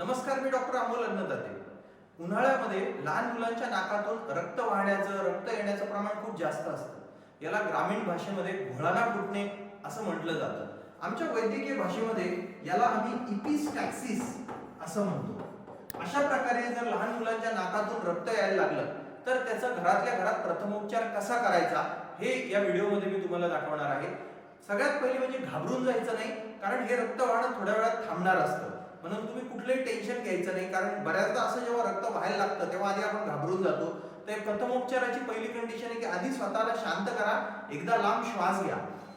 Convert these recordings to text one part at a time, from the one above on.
नमस्कार मी डॉक्टर अमोल अन्नदाते. उन्हाळ्यामध्ये लहान मुलांच्या नाकातून रक्त वाहण्याचं रक्त येण्याचं प्रमाण खूप जास्त असतं. याला ग्रामीण भाषेमध्ये घोळाना फुटणे असं म्हटलं जातं. आमच्या वैद्यकीय भाषेमध्ये याला आम्ही इपिस्टॅक्सिस असं म्हणतो. अशा प्रकारे जर लहान मुलांच्या नाकातून रक्त यायला लागलं तर त्याचा घरातल्या घरात प्रथमोपचार कसा करायचा हे या व्हिडिओमध्ये मी तुम्हाला दाखवणार आहे. सगळ्यात पहिले म्हणजे घाबरून जायचं नाही कारण हे रक्त वाहणं थोड्या वेळात थांबणार असतं. म्हणून तुम्ही कुठलंही टेन्शन घ्यायचं नाही. कारण बऱ्याचदा असं जेव्हा रक्त व्हायला लागतं तेव्हा आधी आपण घाबरून जातो. तर प्रथमोपचाराची पहिली कंडिशन आहे की आधी स्वतःला शांत करा एकदा लांब श्वास घ्या.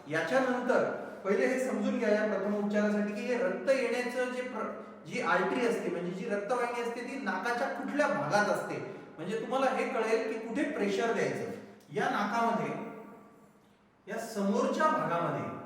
याच्यानंतर पहिले हे समजून घ्या या प्रथमोपचारासाठी की हे रक्त येण्याचं जे जी आर्टरी असते म्हणजे जी रक्तवाहिनी असते ती नाकाच्या कुठल्या भागात असते. म्हणजे तुम्हाला हे कळेल की कुठे प्रेशर द्यायचं. या नाकामध्ये या समोरच्या भागामध्ये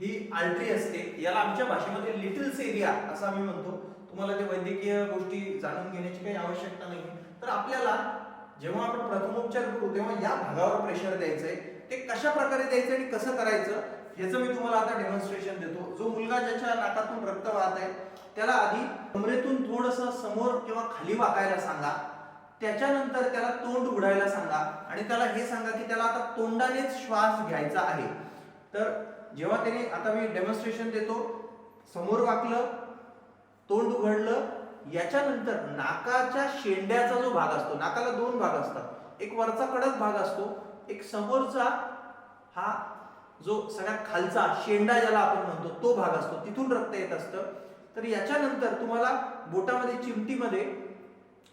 ही आल्ट्री असते. याला आमच्या भाषेमध्ये लिटिल एरिया असं आम्ही म्हणतो. तुम्हाला ते वैद्यकीय गोष्टी जाणून घेण्याची काही आवश्यकता नाही. तर आपल्याला जेव्हा आपण प्रथमोपचार करू तेव्हा या भागावर प्रेशर द्यायचंय. ते कशा प्रकारे द्यायचं आणि कसं करायचं ह्याचं मी तुम्हाला आता डेमॉन्स्ट्रेशन देतो. जो मुलगा ज्याच्या नाकातून रक्त वाहत आहे त्याला आधी कमरेतून थोडस समोर किंवा खाली वाकायला सांगा. त्याच्यानंतर त्याला तोंड उघडायला सांगा. आणि त्याला हे सांगा की त्याला आता तोंडानेच श्वास घ्यायचा आहे. तर जेव्हा त्याने आता मी डेमॉन्स्ट्रेशन देतो समोर वाकलं तोंड उघडलं याच्यानंतर नाकाच्या शेंड्याचा जो भाग असतो नाकाला दोन भाग असतात. एक वरचा कडक भाग असतो एक समोरचा हा जो सगळ्यात खालचा शेंडा ज्याला आपण म्हणतो तो भाग असतो. तिथून रक्त येत असतं. तर याच्यानंतर तुम्हाला बोटामध्ये चिमटीमध्ये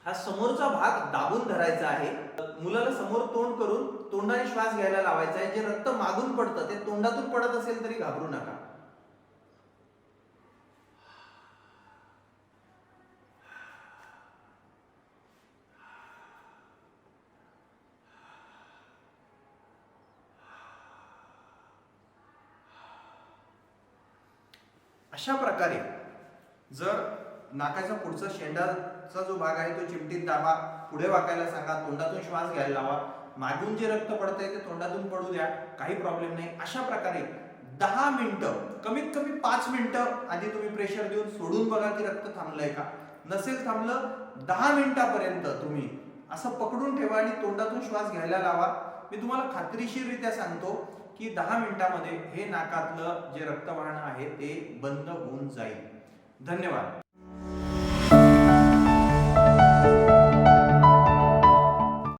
हा समोरचा भाग दाबून धरायचा आहे. मुलाला समोर तोंड करून श्वास घ्यायला लावायचा आहे जे रक्त मागून पडतं ते तोंडातून पडत असेल तरी घाबरू नका. अशा प्रकारे जर नाकाचा पुढचा शेंडाचा जो भाग आहे तो चिमटीत दाबा पुढे वाकायला सांगा तोंडातून श्वास घ्यायला लावा. मागून जे रक्त पडतंय ते तोंडातून पडू द्या काही प्रॉब्लेम नाही. अशा प्रकारे दहा मिनिटं कमीत कमी पाच मिनिटं आधी तुम्ही प्रेशर देऊन सोडून बघा की रक्त थांबलंय का. नसेल थांबलं दहा मिनिटापर्यंत तुम्ही असं पकडून ठेवा आणि तोंडातून श्वास घ्यायला लावा. मी तुम्हाला खात्रीशीररित्या सांगतो की दहा मिनिटामध्ये हे नाकातलं जे रक्त वाहणं आहे ते बंद होऊन जाईल. धन्यवाद.